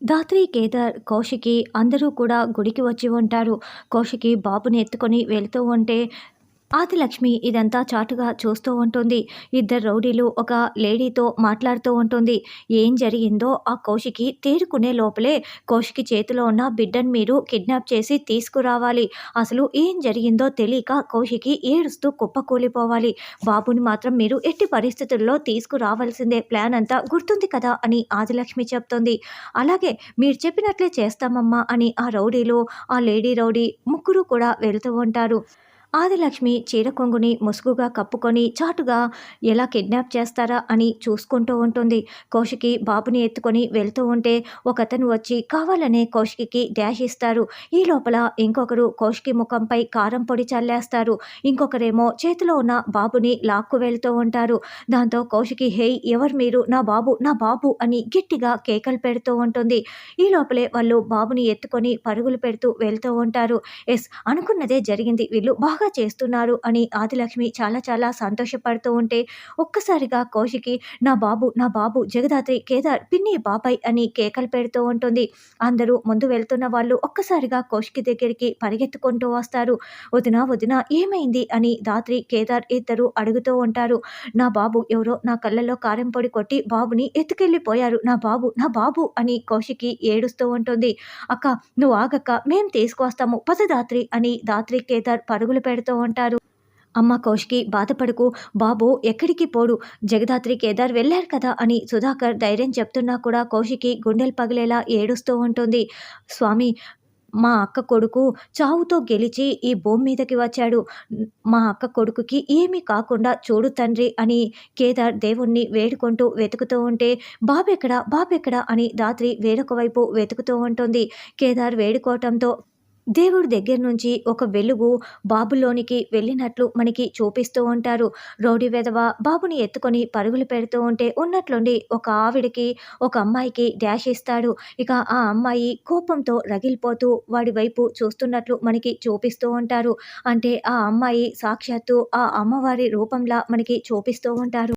ధాత్రి కేదార్ కౌశికి అందరూ కూడా గుడికి వచ్చి ఉంటారు. కౌశికి బాబుని ఎత్తుకొని వెళ్తూ ఉంటే ఆదిలక్ష్మి ఇదంతా చాటుగా చూస్తూ ఉంటుంది. ఇద్దరు రౌడీలు ఒక లేడీతో మాట్లాడుతూ ఉంటుంది. ఏం జరిగిందో ఆ కౌశికి తేరుకునే లోపలే కౌశికి చేతిలో ఉన్న బిడ్డను మీరు కిడ్నాప్ చేసి తీసుకురావాలి. అసలు ఏం జరిగిందో తెలియక కౌశికి ఏడుస్తూ కుప్పకూలిపోవాలి. బాబుని మాత్రం మీరు ఎట్టి పరిస్థితుల్లో తీసుకురావాల్సిందే. ప్లాన్ అంతా గుర్తుంది కదా అని ఆదిలక్ష్మి చెప్తుంది. అలాగే మీరు చెప్పినట్లే చేస్తామమ్మా అని ఆ రౌడీలు ఆ లేడీ రౌడీ ముగ్గురు కూడా వెళ్తూ ఉంటారు. ఆదిలక్ష్మి చీర కొంగుని ముసుగుగా కప్పుకొని చాటుగా ఎలా కిడ్నాప్ చేస్తారా? అని చూసుకుంటూ ఉంటుంది. కౌశికి బాబుని ఎత్తుకొని వెళ్తూ ఉంటే ఒకతను వచ్చి కావాలనే కౌశికి డ్యాష్ ఇస్తారు. ఈ లోపల ఇంకొకరు కౌశికి ముఖంపై కారం పొడి చల్లేస్తారు. ఇంకొకరేమో చేతిలో ఉన్న బాబుని లాక్కు వెళ్తూ ఉంటారు. దాంతో కౌశికి హేయ్ ఎవరు మీరు? నా బాబు నా బాబు అని గట్టిగా కేకలు పెడుతూ ఉంటుంది. ఈ లోపలే వాళ్ళు బాబుని ఎత్తుకొని పరుగులు పెడుతూ వెళ్తూ ఉంటారు. ఎస్ అనుకున్నదే జరిగింది. వీళ్ళు బాగా బాగా చేస్తున్నారు అని ఆదిలక్ష్మి చాలా చాలా సంతోషపడుతూ ఉంటే ఒక్కసారిగా కౌశికి నా బాబు నా బాబు జగదాత్రి కేదార్ పిన్ని బాబాయ్ అని కేకలు పెడుతూ ఉంటుంది. అందరూ ముందు వెళ్తున్న వాళ్ళు ఒక్కసారిగా కౌశికి దగ్గరికి పరిగెత్తుకుంటూ వస్తారు. వదిన వదిన ఏమైంది? అని దాత్రి కేదార్ ఇద్దరు అడుగుతూ ఉంటారు. నా బాబు ఎవరో నా కళ్ళల్లో కారం పొడి కొట్టి బాబుని ఎత్తుకెళ్ళిపోయారు. నా బాబు నా బాబు అని కౌశికి ఏడుస్తూ ఉంటుంది. అక్క నువ్వు ఆగక్క మేం తీసుకొస్తాము పద దాత్రి అని దాత్రి కేదార్ పరుగులు పెడుతూ ఉంటారు. అమ్మ కౌశికి బాధపడుకు బాబు ఎక్కడికి పోడు జగదాత్రి కేదార్ వెళ్ళారు కదా అని సుధాకర్ ధైర్యం చెప్తున్నా కూడా కౌశికి గుండెలు పగిలేలా ఏడుస్తూ ఉంటుంది. స్వామి మా అక్క కొడుకు చావుతో గెలిచి ఈ భూమి మీదకి వచ్చాడు. మా అక్క కొడుకుకి ఏమీ కాకుండా చూడు తండ్రి అని కేదార్ దేవుణ్ణి వేడుకుంటూ వెతుకుతూ ఉంటే బాబెక్కడ బాబెక్కడ అని దాత్రి వేరొక వైపు వెతుకుతూ ఉంటుంది. కేదార్ వేడుకోవటంతో దేవుడి దగ్గర నుంచి ఒక వెలుగు బాబులోనికి వెళ్ళినట్లు మనకి చూపిస్తూ ఉంటారు. రౌడీ వెధవ బాబుని ఎత్తుకొని పరుగులు పెడుతూ ఉంటే ఉన్నట్లుండి ఒక ఆవిడకి ఒక అమ్మాయికి డాష్ ఇస్తాడు. ఇక ఆ అమ్మాయి కోపంతో రగిలిపోతూ వాడి వైపు చూస్తున్నట్లు మనకి చూపిస్తూ ఉంటారు. అంటే ఆ అమ్మాయి సాక్షాత్తు ఆ అమ్మవారి రూపంలా మనకి చూపిస్తూ ఉంటారు.